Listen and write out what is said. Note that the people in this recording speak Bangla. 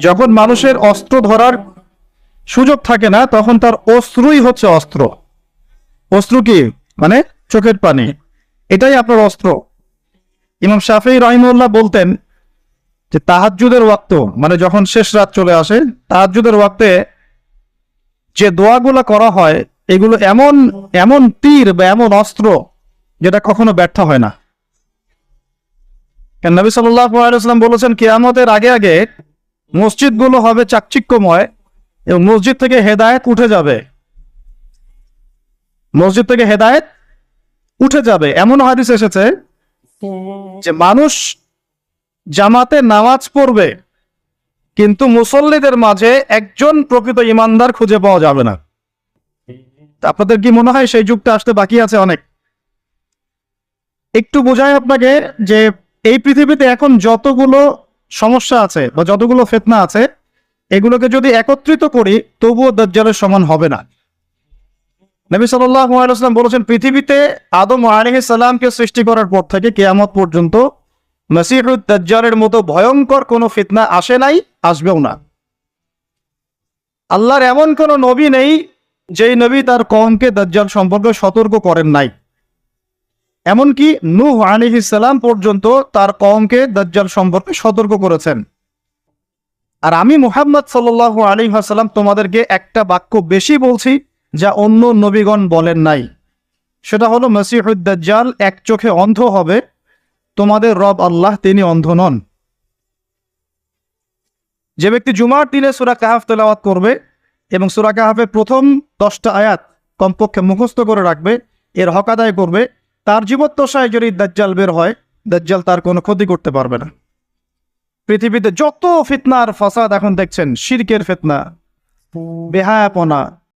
যখন মানুষের অস্ত্র ধরার সুযোগ থাকে না, তখন তার অস্ত্রই হচ্ছে অস্ত্র। অস্ত্র কি? মানে চোখের পানি। এটাই আপনার অস্ত্র। ইমাম শাফি রহিমউল্লাহ বলতেন যে, তাহাজ্জুদের ওয়াক্ত মানে যখন শেষ রাত চলে আসে, তাহাজ্জুদের ওয়াক্তে যে দোয়াগুলো করা হয়, এগুলো এমন এমন তীর বা এমন অস্ত্র যেটা কখনো ব্যর্থ হয় না। নবী সাল্লাম বলেছেন, কেয়ামতের আগে আগে মসজিদগুলো হবে চাকচিক্যময় এবং মসজিদ থেকে হেদায়েত উঠে যাবে। মসজিদ থেকে হেদায়েত উঠে যাবে। এমন হাদিস এসেছে যে মানুষ জামাতে নামাজ পড়বে, কিন্তু মুসল্লিদের মাঝে একজন প্রকৃত ইমানদার খুঁজে পাওয়া যাবে না। আপনাদের কি মনে হয় সেই যুগটা আসতে বাকি আছে অনেক? একটু বোঝায় আপনাকে যে এই পৃথিবীতে এখন যতগুলো সমস্যা আছে বা যতগুলো ফেতনা আছে, এগুলোকে যদি একত্রিত করি, তবুও দাজ্জালের সমান হবে না। নবী সাল্লাম বলেছেন, পৃথিবীতে আদম আলহিসাল্লামকে সৃষ্টি করার পর থেকে কেয়ামত পর্যন্ত মসিহুদ দাজ্জালের মতো ভয়ঙ্কর কোনো ফিতনা আসে নাই, আসবেও না। আল্লাহর এমন কোনো নবী নেই, যেই নবী তার কমকে দাজ্জাল সম্পর্কে সতর্ক করেন নাই। এমনকি নূহ আলিহিসাল্লাম পর্যন্ত তার কমকে দাজ্জাল সম্পর্কে সতর্ক করেছেন। আর আমি মুহাম্মদ সাল্লাহ আলী হাসাল্লাম তোমাদেরকে একটা বাক্য বেশি বলছি যা অন্য নবীগণ বলেন নাই। সেটা হলো মসিহুদ্দাজ্জাল এক চোখে অন্ধ হবে, তোমাদের রব আল্লাহ তিনি অন্ধ নন। যে ব্যক্তি জুমার দিনে সুরা কাহাফ তেলাওয়াত করবে এবং সুরা কাহাফের প্রথম দশটা আয়াত কমপক্ষে মুখস্থ করে রাখবে, এর হক আদায় করবে তার জীবদ্দশায় যদি দাজ্জাল বের হয়, দাজ্জাল তার কোনো ক্ষতি করতে পারবে না। পৃথিবীতে যত ফিতনার ফাসাদ এখন দেখছেন, শিরকের ফেতনা, বেহায়াপনা